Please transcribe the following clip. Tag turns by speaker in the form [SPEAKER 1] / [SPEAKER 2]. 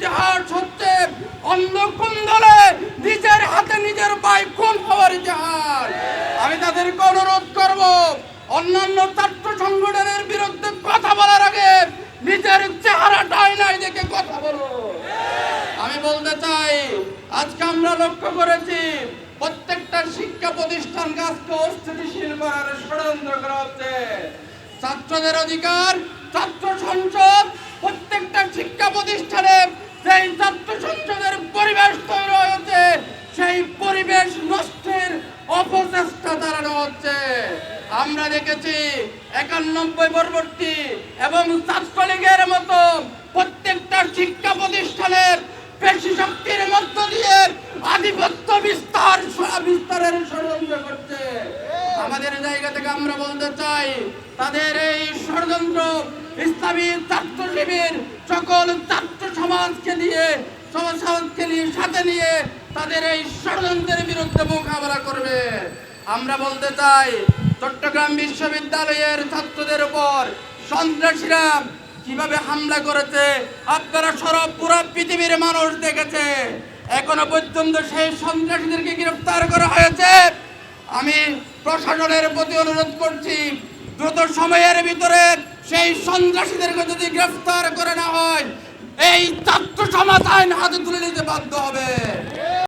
[SPEAKER 1] ইতিহাস হচ্ছে অন্য কোন দলে নিজের হাতে নিজের ভাই খুন হওয়ার ইতিহাস। আমি তাদেরকে অনুরোধ করব, অন্যান্য ছাত্র সংগঠনের বিরুদ্ধে কথা বলার আগে নিজের চেহারাটাই নাই দেখে কথা বলো। আমি বলতে চাই, আজকে আমরা লক্ষ্য করেছি, প্রত্যেকটা শিক্ষা প্রতিষ্ঠানকে আজকে অস্থিতিশীল করার ষড়যন্ত্র করা হচ্ছে। ছাত্রদের অধিকার, ছাত্র সংসদ, প্রত্যেকটা শিক্ষা প্রতিষ্ঠানে সেই ছাত্র পরিবেশ তৈরি হয়েছে, সেই পরিবেশ নষ্টের অপচেষ্টা চালানো হচ্ছে। আমরা দেখেছি একানব্বই পরবর্তী এবং ছাত্রলীগের মতো প্রত্যেকটা শিক্ষা প্রতিষ্ঠানের পেশি শক্তির মধ্য দিয়ে আধিপত্য বিস্তার বিস্তারের ষড়যন্ত্র করছে। আমাদের জায়গা থেকে আমরা বলতে চাই, তাদের এই ষড়যন্ত্র, ইসলামী ছাত্র শিবির সকল ছাত্র সমাজকে সমাজ সমাজকে নিয়ে, সাথে নিয়ে তাদের এই ষড়যন্ত্রের বিরুদ্ধে মোকাবেলা করবে। আমরা বলতে চাই, চট্টগ্রাম বিশ্ববিদ্যালয়ের ছাত্রদের উপর সন্ত্রাসীরা কীভাবে হামলা করেছে, আপনারা সরব পুরো পৃথিবীর মানুষ দেখেছে। এখনও পর্যন্ত সেই সন্ত্রাসীদেরকে গ্রেফতার করা হয়েছে। আমি প্রশাসনের প্রতি অনুরোধ করছি, দ্রুত সময়ের ভিতরে সেই সন্ত্রাসীদেরকে যদি গ্রেফতার করে না হয় এই ছাত্র সমাজ আইন হাতে তুলে নিতে বাধ্য হবে।